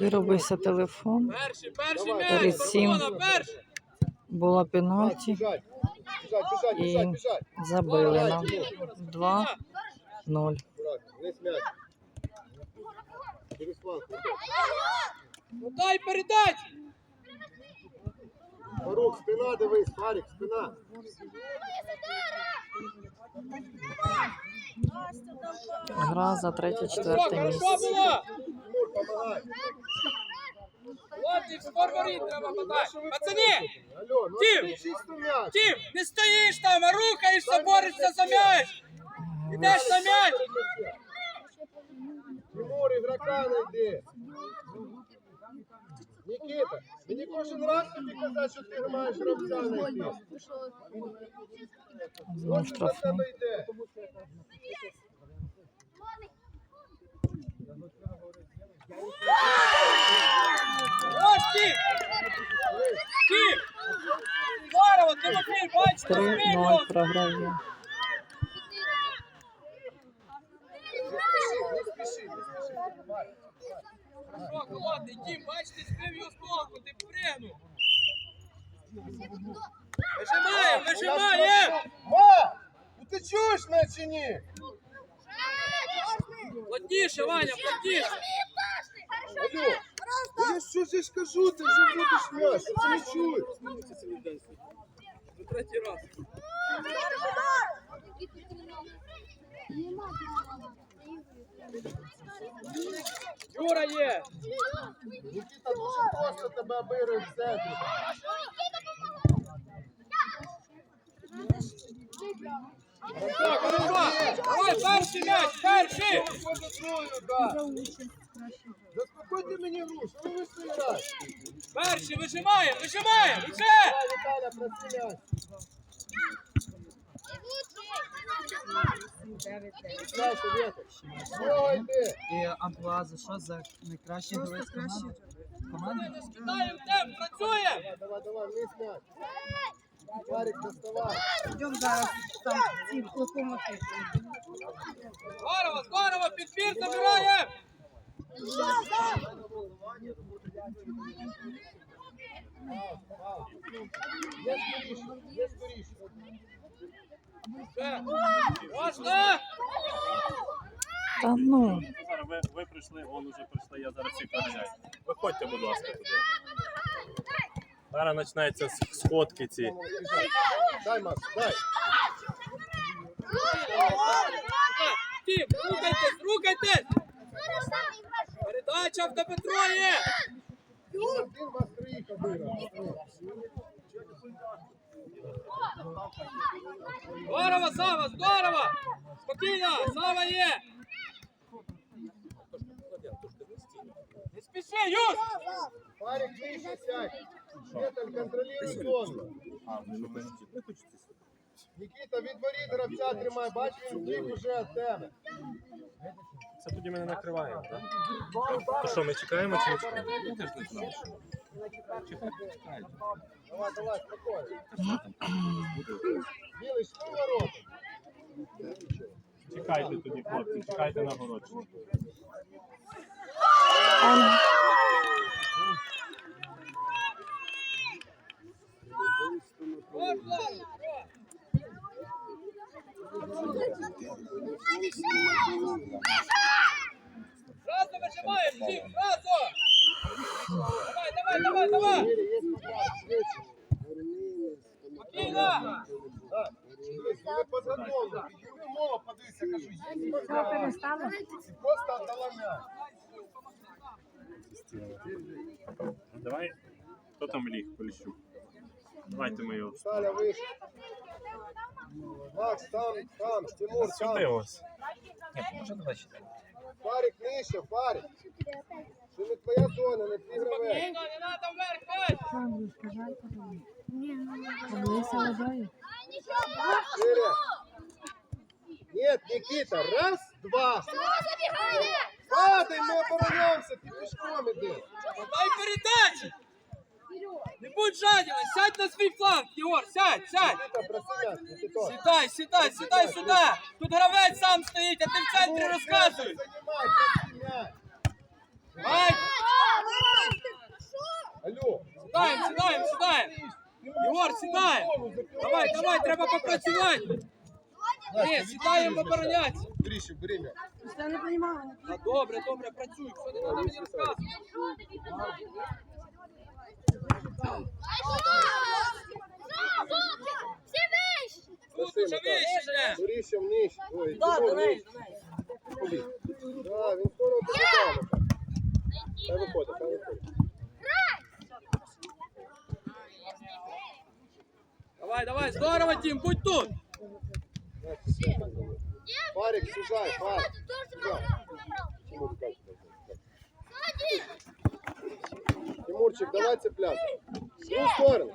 Виробився телефон. Перший, перший Давай. м'яч, Перед цим. Була пенальті. І забили нам 2-0. Аккуратно, вниз м'яч. Через фланг. Ну дай передачу. Фарук, спина дивись, Фарик, спина. Гра за Хорошо, третє-четверте місце. Хлопці, в скорворіт треба подати. Пацани, Тім! Тім, не стоїш там, а рухаєшся, борешся за м'яч. Ідеш на м'яч. Тимур, ігрока найди. Нікіта, мені кожен раз тобі казати, що ти маєш гравця знайти. Знову штрафний. Ось Тім. Тім. Здорово, Тимофій, бачиш, 3-0 програє. Не спіши, не спіши, не спіши. Що, холодний, Тім, бачиш, ти збив його з толку, ти пригнув. Вижимаємо, вижимаємо. Ма! Ну ти чуєш чи ні? Плотніше, Ваня, плотніше. Алло, ну я що ж кажу, ти вже будеш м'яч, це не. Вже третій раз. Юра є. Нікіта дуже просто тебе обирує в центрі. Давай, перший м'яч, перший. Заспокойте мені гру, що ви вистріляєте? Перший, вижимаємо, вижимаємо, вже. Віталя, простріляй. І амплуаза, що? За найкращий гравець команди? Команди? Скидаємо темп, працюємо. Давай, давай, вниз м'яч. Варик, доставай. Йдемо зараз там ці локомотив. Здорово, здорово, підбір забираємо. Є скоріше, є скоріше. Та ну, Зараз ви, ви прийшли, он уже прийшли, я зараз всіх наганяю. Виходьте, будь ласка, туди. Зараз починаються сходки ці. Дай, Макс, дай. Тім, рухайтесь, рухайтесь. Передача в тебе троє. Один вас троїх обирав. Здорово, Сава, здорово. Спокійно, Сава є. Не спіши, Юр. Парик, нижче сядь. Контролюй зону. Нікіта, від воріт гравця тримай, бач, він втік уже від тебе. Це тоді ми не накриваємо, так? То що, ми чекаємо чи не чекаємо? Давай, давай, спокійно. Білий, що ворота? Чекайте тоді, хлопці, чекайте на городчину. Зразу вижимаєш, Тім, зразу. Давай, давай, давай, давай. Просто отдала. Давай, хто там ліг, Поліщук? Давайте ми його. Таля вийшов. Макс, там, там, Тимур, Сюди там. ось. Фарик нижче, Фарик. Це не твоя зона, не твій гравець. Шире. Нет, Никита, раз, два. Падай, мы обороняемся, ты пешком иди. Дай передачі. Не будь жаден, сядь на свій фланг, Єгор, сядь, сядь. Сідай, сідай, сідай сюди. Тут гравець сам стоїть, а ти в центрі розказуй. Давай. Алло. Сідаємо, сідаємо, сідаємо. Єгор, сідаємо. Давай, давай, треба попрацювати. Ні, сідаємо обороняться. Тріші, бери. Я не розумію. Добре, добре, працюй. Все, не треба мені розказувати. Тут уже вище. йде. Гріше вниз. Ой, Тимур, вниз. Ходи. Да, він скоро побігав. Хай виходить, хай виходить. Давай, давай, здорово, Тім, будь тут. Парик, сужай, парик. Тимур, дай, дай, дай. Тимурчик, давай цепляться. Другу сторону.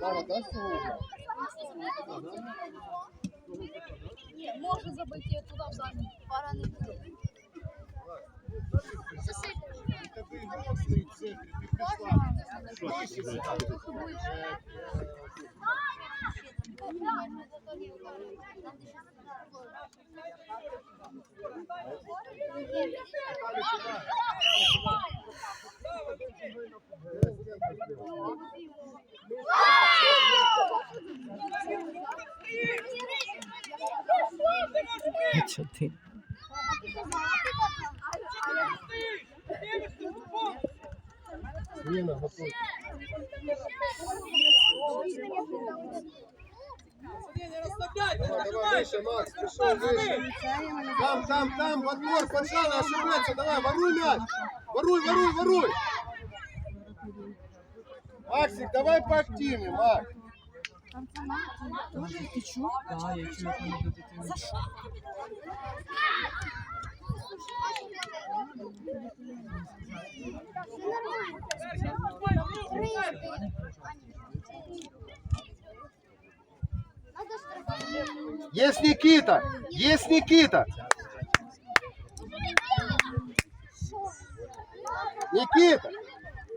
Мама, дасть йому? Може забити в задню. Пара не буде. Тебе Зміна, не розслабляйте, Давай, давай, Макс, пішов вище. Там, там, там, в отбор, пацаны, ошибается, давай, воруй мяч. Воруй, воруй, воруй. Максик, давай поактивнее, Макс. Ти чув? Так, я чую, як вони до дитини. Есть Никита, есть Никита. Никита,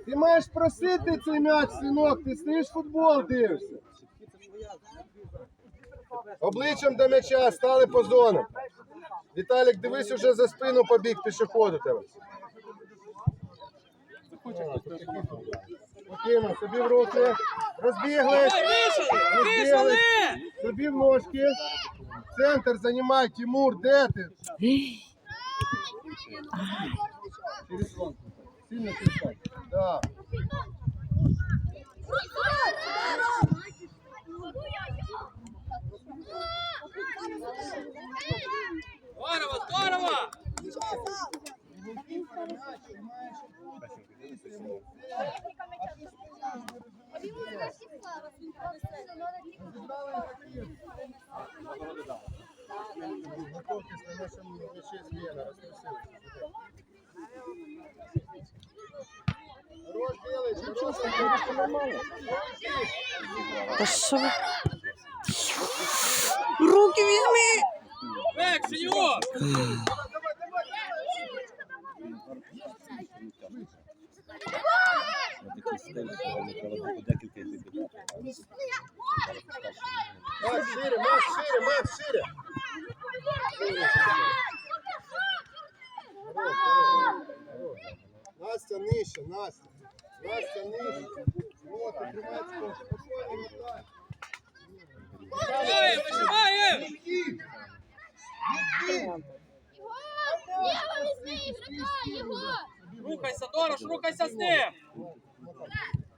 ти маєш просити цей м'яч, синок, ти стоїш футбол дивишся. Обличчям до м'яча, стали по зонам. Віталік, дивись уже за спину побіг пішоходу тебе. Спокійно, собі в руки. Розбіглись. Вийшли. Собі в ножки. Центр займай, Тимур, де ти? Через фронт. Сильно писать. Да. Здорово, здорово. Готовьтесь на нашем луче смена. Хорош делаешь, хорош, нормально. Та що ви? Руки візьми! Шире, шире, Макс, шире. Настя нижче, Настя. Настя нижче. Вот, прикривається. Спокійно, вот так. Нажимаємо, його! Рухайся, Дорош, рухайся з ним.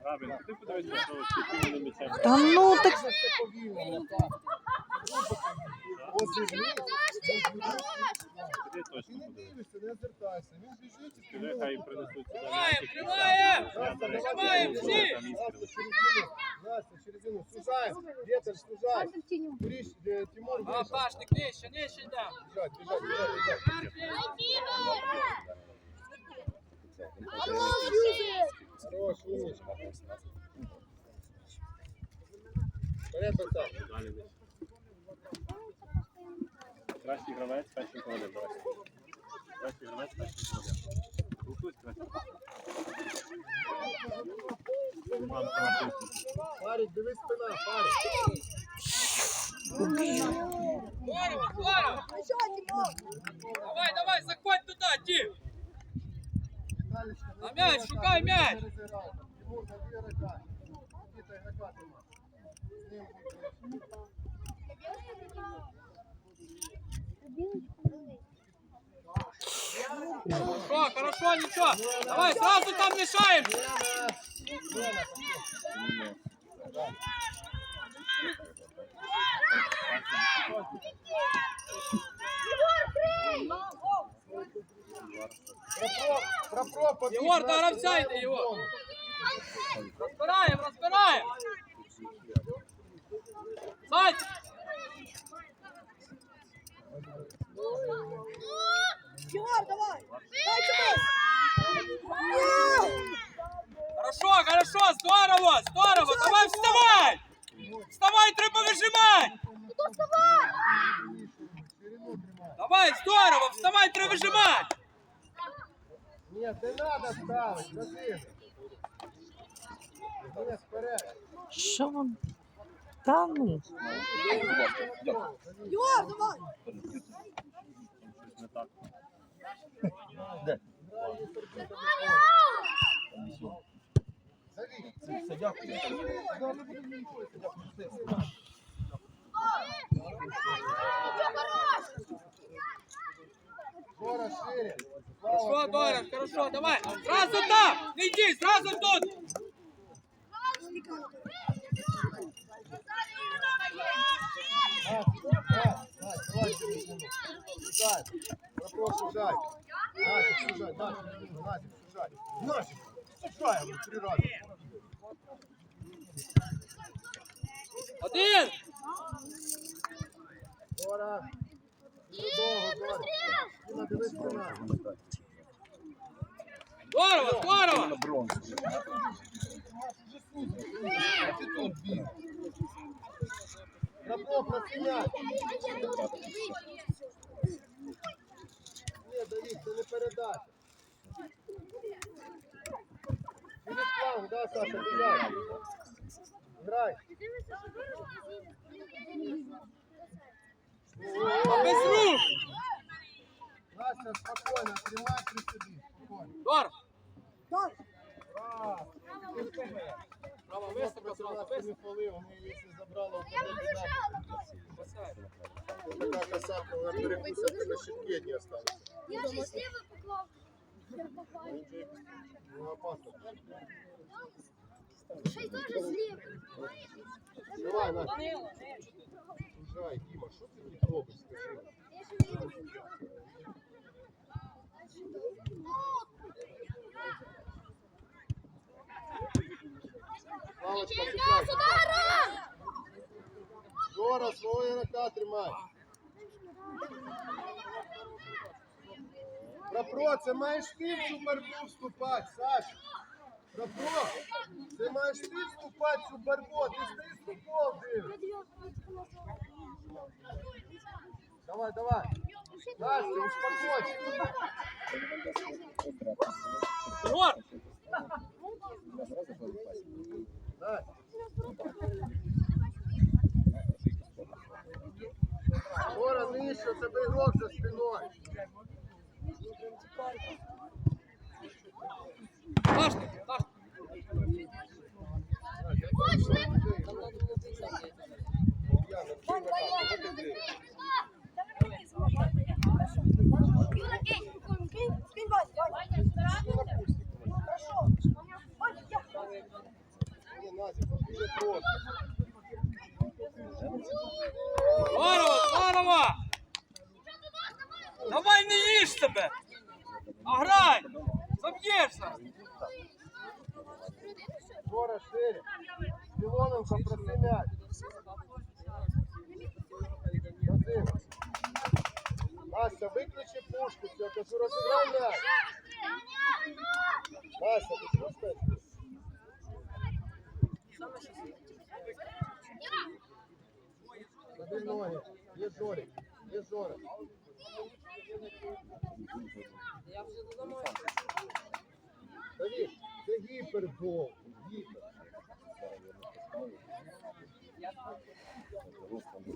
Правильно, ти подивися, що скільки вони м'ячем. Та ну так так. Ось зігни. Ти точно не дивишся, не звертайся. Він біжить і Скажи, хай принесуть сюди Тримаємо, тримаємо. Тримаємо всі. Настя, середину. Настя, середину. Сужай. Ветер, сужай. Тимур, А. Пашник, нижче, нижче йдемо. Бежать, бежать, бежать, бежать. Хорош, умничка. Порядок так. Кращий гравець, перший давай. Кращий гравець, перший кладе. Рухусь. Парик, дивись спина, парик. Давай, давай, заходь туда, Дим! На мяч, шукай мяч! Дві ігрока. Нікіта, ігрока тримай. Ним буде. Хорошо, хорошо, ничего! Давай, сразу там мешаем! Єгор, Настя, до йди, йому Разбираем, разбираем! Сань! Єгор, давай! Хорошо, хорошо, здорово, здорово! Давай вставай! Вставай, треба вижимать! Давай, здорово, вставай, треба вижимать! Ні, не. Ні, вперед. Що вам? Та ну. Хорошо, Доран, хорошо, давай! Сразу там! Иди, сразу тут! Настя, Настя, Настя, давай ширину. Сужай. Вопрос сужай. Настя, сужай, Настя, Настя, сужай. Настя, сужай, ну, три рази. Один! Спина. Здорово, здорово! Тут біг. Пропроп, просиняй. Ні, Давид, це не передача. Через да, Саша, бігай. Грай. Без рук! Настя, спокойно, тримай при собі. Спокойно. Здорово! Дай! Раз. Право, високо, нас високо. не фоли, вони якщо забрали Така касатка, вона перекусить, на щитки не осталось. Я же слева поклав. Ну, опасно. Шесть тоже слева. Давай, Настя. Слушай, Дима, що ти тут робиш, скажи? Палочка, цепляй. Жора, свого ігрока тримай. Прапро, це маєш ти в цю борьбу вступати, Саш. Прапро, ти маєш ти вступати в цю борьбу, ти стоїш футбол дивишся. Давай, давай. Настя, успокойся. Егор! Жора, нижче, у тебе ігрок за спиною. Сашка, Сашка! Скинь, скинь, Вась, Вась! Хорошо! Вась, я! Ні, Настя, побіжи просто. Здорово, здорово! Давай не їж себе! А грай! Заб'єшся! Жора, шире. Милоненко, проси мяч. Вадим. Настя, виключи пушку, все, кажу, розіграй мяч. Настя, чувствуєш? Забей ноги. Є Жорик. Є Жора. Давид, це гіпербол. Гіпер.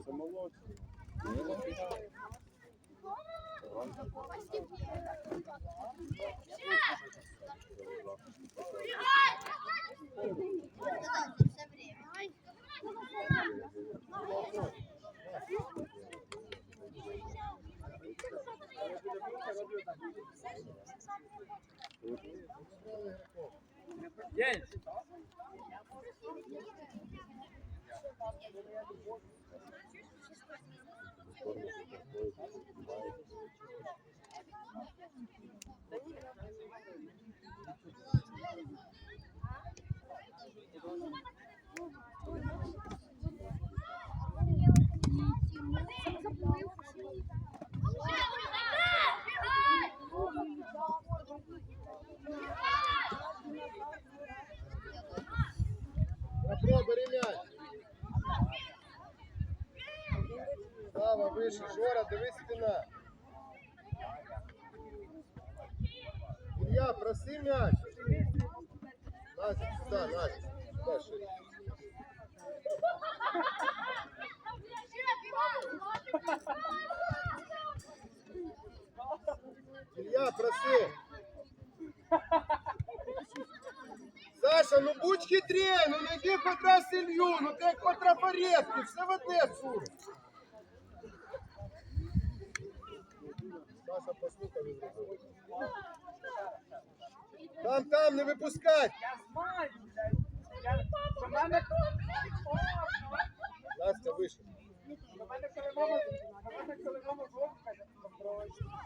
Це молодший. Не забігай. Есть. Петро, бери м'яч. Слава, вище. Жора, дивись спина. Илья, проси мяч. Назик, сюда, Назик. Сюда, проси. Саша, ну будь хитрее, ну найди хоть раз Илью, ну ты як по трафаретку, все в одне сур. Саша, послухай, не зробив. Там, там, не випускать. Настя, вище.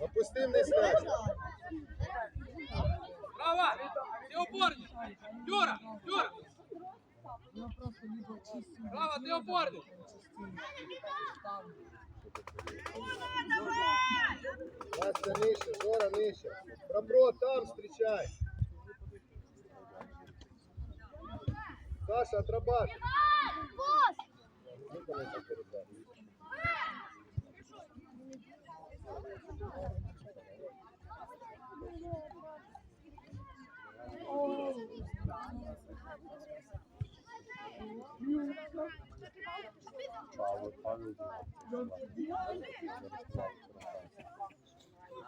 Опусти вниз, Настя. Право. Ты опорник. Юра, Юра. Право, ты опорник. Настя, нижче, Жора, нижче. Пробро, там встречай. Саша, отрабатывай. Виконай цю передачу.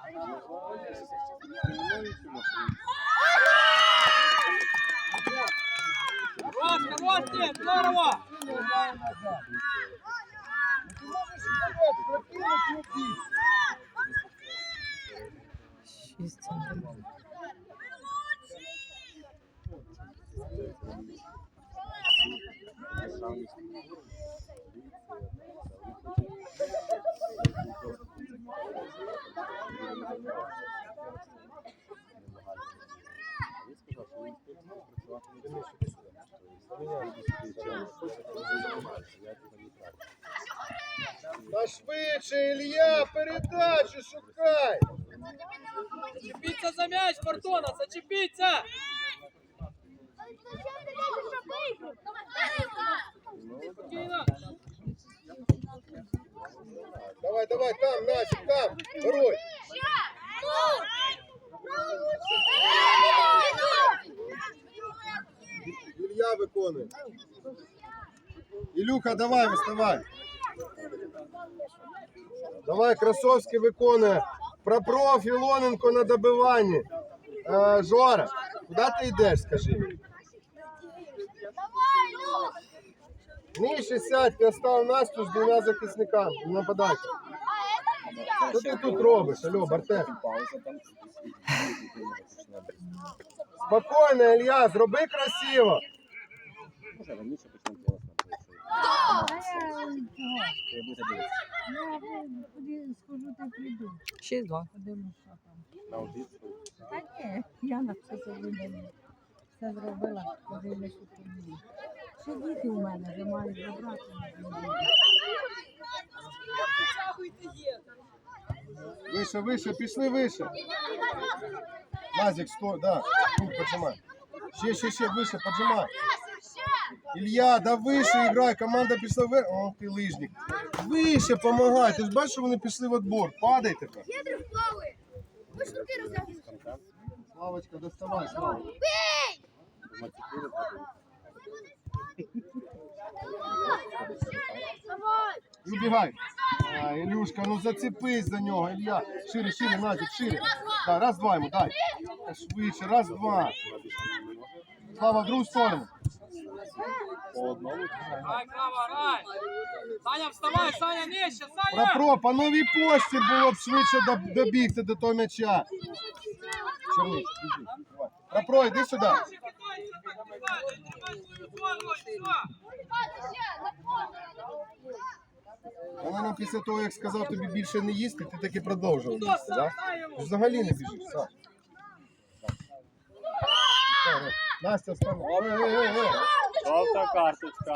Павло, Павло, Роска, Роска, здорово. Ты швидше, Илья, передачу шукай. Зачепиться за мяч, Фортуна, зачепиться. Давай, давай, там, Назик, там. Герой. Илья виконує. Ілюха, давай, виставай. Давай, Красовський виконує. Пропроф Ілоненко на добиванні. Е, Жора, куди ти йдеш, скажи? Нижче сядь, ти остав Настю з двома захисниками. Нападайте. Що ти тут робиш? Алло, Бартек? Спокійно, Илья, зроби красиво. Може, раніше почнемо телес Я схожу, та прийду. Шість два. Подивлюсь, що там. Та ні, я на все завидаю. Все зробила, подивлюсь, що там. Ще діти у мене вже мають забрати. Вище, вище, пішли вище. Назик, стой, да. Тут поджимай. Ще, ще, ще, вище, поджимай. Илья, да вище грай, команда пішла вверх. О, ти лижник. Вище помагай. Ти ж бачиш, що вони пішли в отбор. Падай тепер. Славочка, доставай, Слава. Убігай. А, Ілюшка, ну зацепись за нього, Ілля. Шире, шире, Назік, шире. Да, раз, два йому, дай. Та Швидше, раз, два. Слава, в другу сторону. По одному. Рай. Саня, вставай, Саня, нижче, Саня. Прапро, по новій пошті було б швидше доб- добігти до того м'яча. Чернич, біжи. Давай. Прапро, йди сюди. Вона нам після того, як сказав тобі більше не їсти, ти таки продовжував їсти? Да? Взагалі не біжиш, Саш. Так, Настя, стань. Ей, ей, ей, ей. Жовта карточка.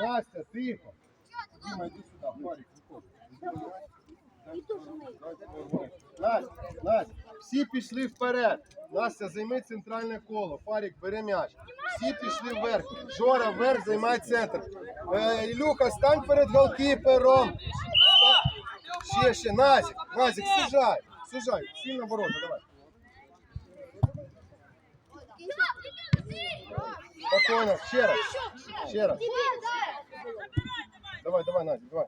Настя, тихо. Діма, йди сюди, Марік, виходь. Настя, Настя, всі пішли вперед. Настя, займи центральне коло. Фарік, бери м'яч. Всі пішли вверх. Жора вверх, займай центр. Е, Ілюха, стань перед голкіпером. Ще, ще, Назік, Назік, сужай. Сужай, сильно ворота, давай. Спокійно, ще раз. Ще раз. Давай, давай, Назік, давай.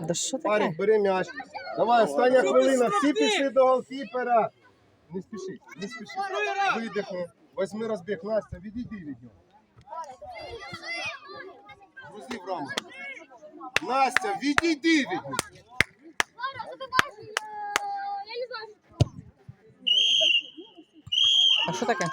Да що таке? Парик, бери м'яч. Давай, остання хвилина. Всі пішли до голкіпера. Не спіши, не спіши. Видихни. Возьми розбіг. Настя, відійди від нього. Грузи в раму. Настя, відійди від нього. А що таке?